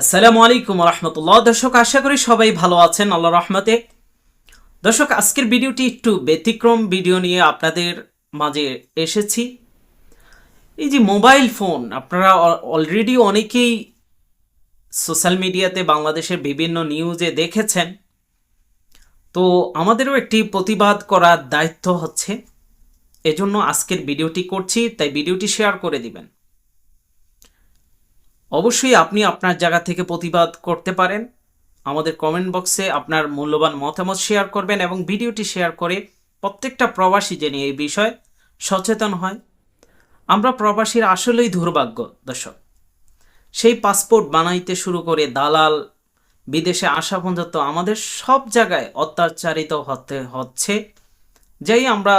আসসালামু আলাইকুম রহমতুল্লাহ। দর্শক, আশা করি সবাই ভালো আছেন আল্লাহ রহমতে। দর্শক, আজকের ভিডিওটি একটু ব্যতিক্রম ভিডিও নিয়ে আপনাদের মাঝে এসেছি। এই যে মোবাইল ফোন, আপনারা অলরেডি অনেকেই সোশ্যাল মিডিয়াতে বাংলাদেশের বিভিন্ন নিউজে দেখেছেন। তো আমাদেরও একটি প্রতিবাদ করার দায়িত্ব হচ্ছে। এজন্য আজকের ভিডিওটি করছি, তাই ভিডিওটি শেয়ার করে দিবেন। অবশ্যই আপনি আপনার জায়গা থেকে প্রতিবাদ করতে পারেন। আমাদের কমেন্ট বক্সে আপনার মূল্যবান মতামত শেয়ার করবেন এবং ভিডিওটি শেয়ার করে প্রত্যেকটা প্রবাসী যেন এই বিষয়ে সচেতন হয়। আমরা প্রবাসীর আসলেই দুর্ভাগ্য, দর্শক। সেই পাসপোর্ট বানাইতে শুরু করে দালাল, বিদেশে আসা পর্যন্ত আমাদের সব জায়গায় অত্যাচারিত হতে হচ্ছে। যেই আমরা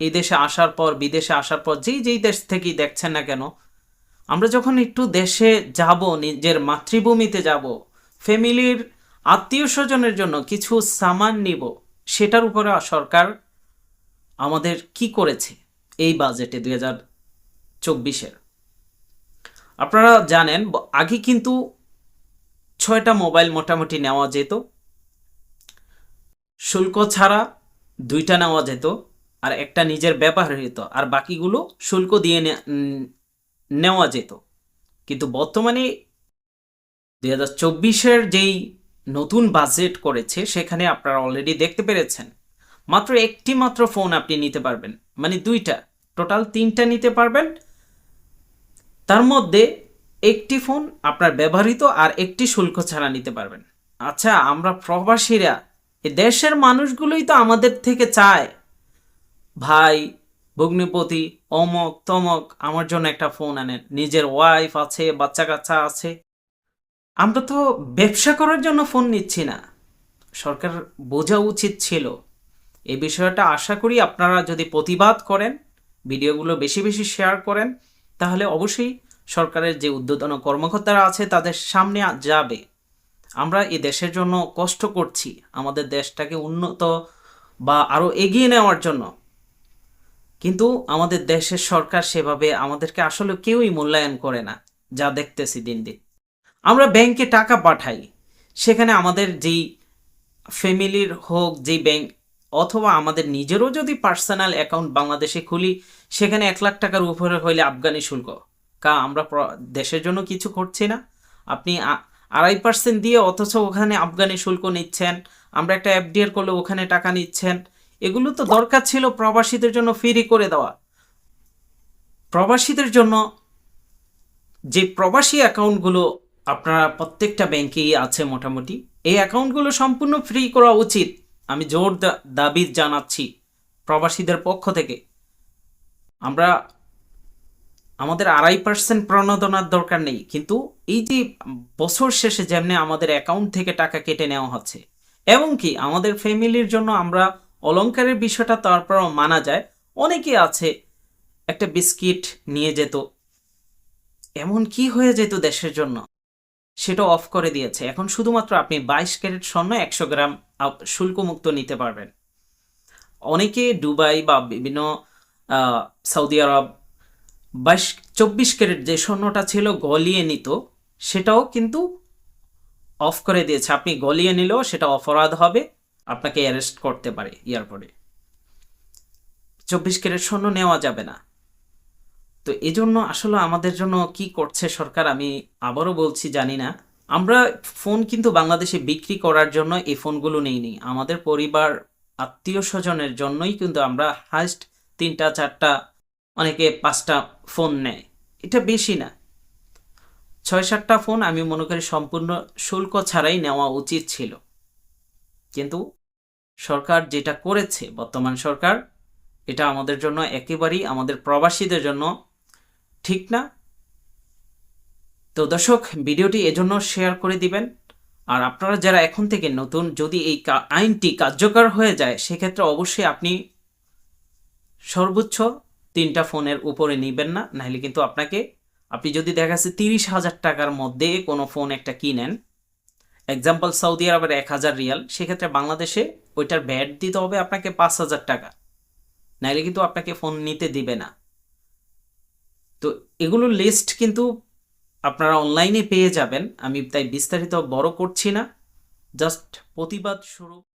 এই দেশে আসার পর, বিদেশে আসার পর, যেই যেই দেশ থেকেই দেখছেন না কেন আমরা যখন একটু দেশে যাব, নিজের মাতৃভূমিতে যাব, ফ্যামিলির আত্মীয় স্বজনের জন্য কিছু সামান নিব, সেটার উপরে সরকার আমাদের কি করেছে এই বাজেটে দুই হাজার চব্বিশের? আপনারা জানেন, আগে কিন্তু ছয়টা মোবাইল মোটামুটি নেওয়া যেত, শুল্ক ছাড়া দুইটা নেওয়া যেত, আর একটা নিজের ব্যবহার হতো আর বাকিগুলো শুল্ক দিয়ে নেওয়া যেত। কিন্তু বর্তমানে দুই হাজার চব্বিশের যেই নতুন বাজেট করেছে, সেখানে আপনারা অলরেডি দেখতে পেরেছেন। মাত্র একটি মাত্র ফোন আপনি নিতে পারবেন। মানে দুইটা। টোটাল তিনটা নিতে পারবেন। তার মধ্যে একটি ফোন আপনার ব্যবহৃত আর একটি শুল্ক ছাড়া নিতে পারবেন। আচ্ছা আমরা প্রবাসীরা, এ দেশের মানুষগুলোই তো আমাদের থেকে চায়। ভাই ভগ্নিপতি, অমক, তমক, আমার জন্য একটা ফোন আনেন। নিজের ওয়াইফ আছে বাচ্চা কাচ্চা আছে। আমরা তো ব্যবসা করার জন্য ফোন নিচ্ছি না। সরকার বোঝা উচিত ছিল। এই বিষয়টা আশা করি আপনারা যদি প্রতিবাদ করেন, ভিডিওগুলো বেশি বেশি শেয়ার করেন, তাহলে অবশ্যই সরকারের যে উদ্বোধন কর্মকর্তারা আছে, তাদের সামনে যাবে। আমরা এই দেশের জন্য কষ্ট করছি। আমাদের দেশটাকে উন্নত বা আরও এগিয়ে নেওয়ার জন্য। কিন্তু আমাদের দেশের সরকার সেভাবে আমাদেরকে আসলে কেউই মূল্যায়ন করে না, যা দেখতেছি দিন দিন। আমরা ব্যাংকে টাকা পাঠাই, সেখানে আমাদের যেই ফ্যামিলির হোক, যেই ব্যাংক অথবা আমাদের নিজেরও যদি পার্সোনাল অ্যাকাউন্ট বাংলাদেশে খুলি, সেখানে এক লাখ টাকার উপরে হইলে আফগানি শুল্ক। কা, আমরা দেশের জন্য কিছু করছি না। আপনি আড়াই পার্সেন্ট দিয়ে অথচ ওখানে আফগানি শুল্ক নিচ্ছেন, আমরা একটা এফডিআর করলে ওখানে টাকা নিচ্ছেন এগুলো তো দরকার ছিল প্রবাসীদের জন্য ফ্রি করে দেওয়া। প্রবাসীদের জন্য যে প্রবাসী অ্যাকাউন্টগুলো আপনারা প্রত্যেকটা ব্যাংকেই আছে মোটামুটি, এই অ্যাকাউন্টগুলো সম্পূর্ণ ফ্রি করা উচিত। আমি জোর দাবি জানাচ্ছি প্রবাসীদের পক্ষ থেকে। আমরা, আমাদের আড়াই পার্সেন্ট প্রণোদনার দরকার নেই, কিন্তু এই যে বছর শেষে যেমনি আমাদের অ্যাকাউন্ট থেকে টাকা কেটে নেওয়া হচ্ছে, এবং কি আমাদের ফ্যামিলির জন্য আমরা অলংকারের বিষয়টা তারপরও মানা যায়। অনেকে আছে, একটা বিস্কিট নিয়ে যেত। এমন কি হয়ে যেত দেশের জন্য? সেটা অফ করে দিয়েছে। এখন শুধুমাত্র আপনি বাইশ ক্যারেট স্বর্ণ, একশো গ্রাম শুল্কমুক্ত নিতে পারবেন। অনেকে দুবাই বা বিভিন্ন সৌদি আরব বাইশ, চব্বিশ ক্যারেট যে স্বর্ণটা ছিল গলিয়ে নিত, সেটাও কিন্তু অফ করে দিয়েছে। আপনি গলিয়ে নিলেও সেটা অপরাধ হবে। আপনাকে অ্যারেস্ট করতে পারে এয়ারপোর্টে চব্বিশ ক্যারেট স্বর্ণ নেওয়া যাবে না। তো এজন্য আসলে আমাদের জন্য কি করছে সরকার আমি আবারও বলছি, জানি না। আমরা ফোন কিন্তু বাংলাদেশে বিক্রি করার জন্য এই ফোনগুলো নেইনি। আমাদের পরিবার, আত্মীয় স্বজনের জন্যই কিন্তু আমরা হাইস্ট তিনটা, চারটা, অনেকে পাঁচটা ফোন নেয়। এটা বেশি না। ছয়, সাতটা ফোন আমি মনে করি সম্পূর্ণ শুল্ক ছাড়াই নেওয়া উচিত ছিল। কিন্তু সরকার যেটা করেছে, বর্তমান সরকার, এটা আমাদের জন্য একেবারেই আমাদের প্রবাসীদের জন্য ঠিক না। তো দর্শক, ভিডিওটি এজন্য শেয়ার করে দিবেন। আর আপনারা যারা এখন থেকে নতুন, যদি এই আইনটি কার্যকর হয়ে যায়, সেক্ষেত্রে অবশ্যই আপনি সর্বোচ্চ তিনটা ফোনের উপরে নেবেন না। নাহলে কিন্তু আপনাকে, আপনি যদি দেখা যাচ্ছে তিরিশ হাজার টাকার মধ্যে কোনো ফোন একটা কিনেন এক্সাম্পল সৌদি আরবের এক হাজার রিয়াল, সেক্ষেত্রে বাংলাদেশে ওইটার ব্যাট দিতে হবে আপনাকে পাঁচ হাজার টাকা। নাইলে কিন্তু আপনাকে ফোন নিতে দিবে না। তো এগুলো লিস্ট কিন্তু আপনারা অনলাইনে পেয়ে যাবেন। আমি তাই বিস্তারিত বড় করছি না। জাস্ট প্রতিবাদ স্বরূপ।